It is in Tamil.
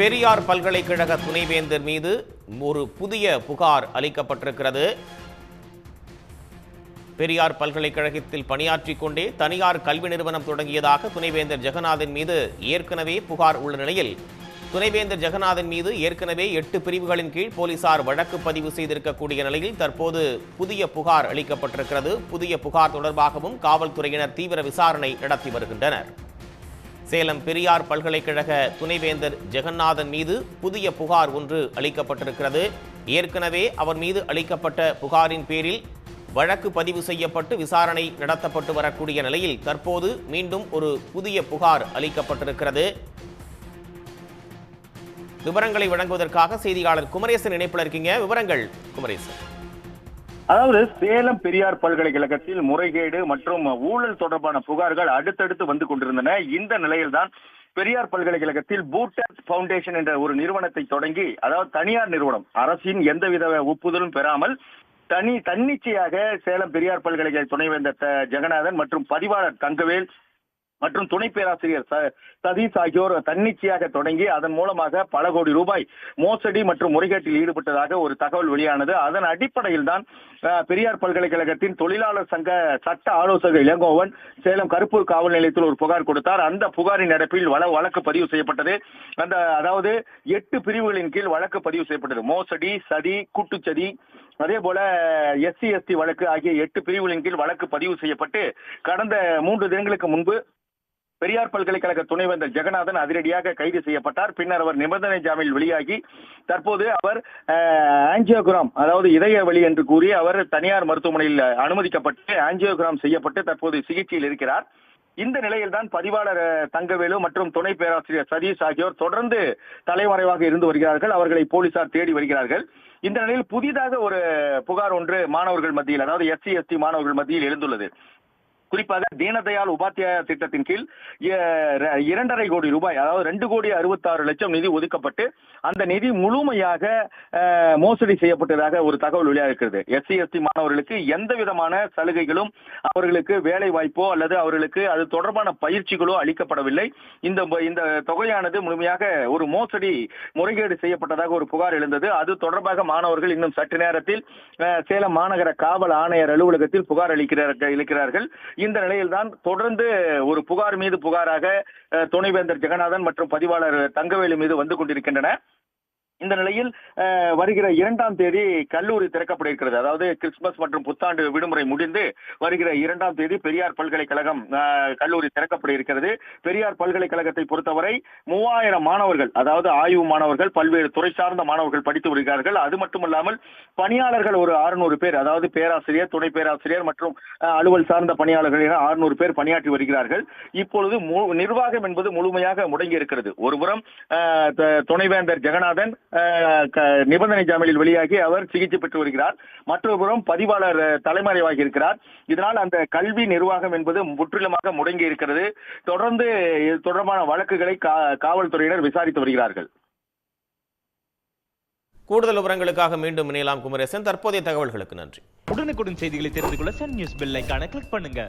பெரியார் பல்கலைக்கழக துணைவேந்தர் மீது ஒரு புதிய புகார் அளிக்கப்பட்டிருக்கிறது. பெரியார் பல்கலைக்கழகத்தில் பணியாற்றிக் கொண்டே தனியார் கல்வி நிறுவனம் தொடங்கியதாக துணைவேந்தர் ஜெகநாதன் மீது ஏற்கனவே புகார் உள்ள நிலையில் துணைவேந்தர் ஜெகநாதன் மீது ஏற்கனவே எட்டு பிரிவுகளின் கீழ் போலீசார் வழக்கு பதிவு செய்திருக்கக்கூடிய நிலையில் தற்போது புதிய புகார் அளிக்கப்பட்டிருக்கிறது. புதிய புகார் தொடர்பாகவும் காவல்துறையினர் தீவிர விசாரணை நடத்தி வருகின்றனர். சேலம் பெரியார் பல்கலைக்கழக துணைவேந்தர் ஜெகநாதன் மீது புதிய புகார் ஒன்று அளிக்கப்பட்டிருக்கிறது. ஏற்கனவே அவர் மீது அளிக்கப்பட்ட புகாரின் பேரில் வழக்கு பதிவு செய்யப்பட்டு விசாரணை நடத்தப்பட்டு வரக்கூடிய நிலையில் தற்போது மீண்டும் ஒரு புதிய புகார் அளிக்கப்பட்டிருக்கிறது. விவரங்களை வழங்குவதற்காக செய்தியாளர் குமரேசன் இணைப்பில் இருக்கீங்க. விவரங்கள் குமரேசன். அதாவது சேலம் பெரியார் பல்கலைக்கழகத்தில் முறைகேடு மற்றும் ஊழல் தொடர்பான புகார்கள் அடுத்தடுத்து வந்து கொண்டிருந்தன. இந்த நிலையில்தான் பெரியார் பல்கலைக்கழகத்தில் பூட்டர் பவுண்டேஷன் என்ற ஒரு நிறுவனத்தை தொடங்கி அதாவது தனியார் நிறுவனம் அரசின் எந்தவித ஒப்புதலும் பெறாமல் தனி தன்னிச்சையாக சேலம் பெரியார் பல்கலைக்கழக துணைவேந்தர் ஜெகநாதன் மற்றும் பதிவாளர் தங்கவேல் மற்றும் துணை பேராசிரியர் சதீஷ் ஆகியோர் தன்னிச்சையாக தொடங்கி அதன் மூலமாக பல கோடி ரூபாய் மோசடி மற்றும் முறைகேட்டில் ஈடுபட்டதாக ஒரு தகவல் வெளியானது. அதன் அடிப்படையில் தான் பெரியார் பல்கலைக்கழகத்தின் தொழிலாளர் சங்க சட்ட ஆலோசகர் இளங்கோவன் சேலம் கருப்பூர் காவல் நிலையத்தில் ஒரு புகார் கொடுத்தார். அந்த புகாரின் அடிப்பில் வள வழக்கு பதிவு செய்யப்பட்டது. அந்த அதாவது எட்டு பிரிவுகளின் கீழ் வழக்கு பதிவு செய்யப்பட்டது. மோசடி சதி கூட்டுச்சதி அதே போல எஸ்சி எஸ்டி வழக்கு ஆகிய எட்டு பிரிவுகளின் கீழ் வழக்கு பதிவு செய்யப்பட்டு கடந்த மூன்று தினங்களுக்கு முன்பு பெரியார் பல்கலைக்கழக துணைவேந்தர் ஜெகநாதன் அதிரடியாக கைது செய்யப்பட்டார். பின்னர் அவர் நிபந்தனை ஜாமீனில் வெளியாகி தற்போது அவர் ஆஞ்சியோகிராம் அதாவது இதய வழி என்று கூறி அவர் தனியார் மருத்துவமனையில் அனுமதிக்கப்பட்டு ஆஞ்சியோகிராம் செய்யப்பட்டு தற்போது சிகிச்சையில் இருக்கிறார். இந்த நிலையில்தான் பதிவாளர் தங்கவேலு மற்றும் துணை பேராசிரியர் சதீஷ் ஆகியோர் தொடர்ந்து தலைமறைவாக இருந்து வருகிறார்கள். அவர்களை போலீசார் தேடி வருகிறார்கள். இந்த நிலையில் புதிதாக ஒரு புகார் ஒன்று மாணவர்கள் மத்தியில் அதாவது எஸ்சி எஸ்டி மாணவர்கள் மத்தியில் எழுந்துள்ளது. குறிப்பாக தீனதயாள் உபாத்தியாய திட்டத்தின் கீழ் இரண்டரை கோடி ரூபாய் அதாவது ரெண்டு கோடி அறுபத்தாறு லட்சம் நிதி ஒதுக்கப்பட்டு அந்த நிதி முழுமையாக மோசடி செய்யப்பட்டதாக ஒரு தகவல் வெளியாகிறது எஸ்சி எஸ்டி மாணவர்களுக்கு எந்த விதமான சலுகைகளும் அவர்களுக்கு வேலை வாய்ப்போ அல்லது அவர்களுக்கு அது தொடர்பான பயிற்சிகளோ அளிக்கப்படவில்லை. இந்த இந்த தொகையானது முழுமையாக ஒரு மோசடி முறைகேடு செய்யப்பட்டதாக ஒரு புகார் எழுந்தது. அது தொடர்பாக மாணவர்கள் இன்னும் சற்று நேரத்தில் சேலம் மாநகர காவல் ஆணையர் அலுவலகத்தில் புகார் அளிக்கிறார்கள். இந்த நிலையில்தான் தொடர்ந்து ஒரு புகார் மீது புகாராக துணைவேந்தர் ஜெகநாதன் மற்றும் பதிவாளர் தங்கவேலு மீது வந்து கொண்டிருக்கின்றன. இந்த நிலையில் வருகிற இரண்டாம் தேதி கல்லூரி திறக்கப்பட இருக்கிறது அதாவது கிறிஸ்துமஸ் மற்றும் புத்தாண்டு விடுமுறை முடிந்து வருகிற இரண்டாம் தேதி பெரியார் பல்கலைக்கழகம் அஹ், கல்லூரி திறக்கப்பட இருக்கிறது பெரியார் பல்கலைக்கழகத்தை பொறுத்தவரை மூவாயிரம் மாணவர்கள் அதாவது ஆய்வு மாணவர்கள் பல்வேறு துறை சார்ந்த மாணவர்கள் படித்து வருகிறார்கள். அது மட்டுமல்லாமல் பணியாளர்கள் ஒரு அறுநூறு பேர் அதாவது பேராசிரியர் துணை பேராசிரியர் மற்றும் அலுவல் சார்ந்த பணியாளர்கள் என அறுநூறு பேர் பணியாற்றி வருகிறார்கள். இப்பொழுது மு- நிர்வாகம் என்பது முழுமையாக முடங்கி இருக்கிறது ஒருபுறம் துணைவேந்தர் ஜெகநாதன் நிபந்தனை ஜாமீனில் வெளியாகி அவர் சிகிச்சை பெற்று வருகிறார். மற்றொரு புறம் பதிவாளர் தலைமறைவாகி இருக்கிறார். இதனால் அந்த கல்வி நிர்வாகம் என்பது முற்றிலுமாக முடங்கி இருக்கிறது. தொடர்ந்து இது தொடர்பான வழக்குகளை கா- காவல்துறையினர் விசாரித்து வருகிறார்கள். கூடுதல் விவரங்களுக்காக மீண்டும் இணையலாம் குமரேசன். தற்போதைய தகவல்களுக்கு நன்றி. உடனுக்குடன் செய்திகளை தெரிந்து கொள்ள சன் நியூஸ் பெல் ஐகானை கிளிக் பண்ணுங்க.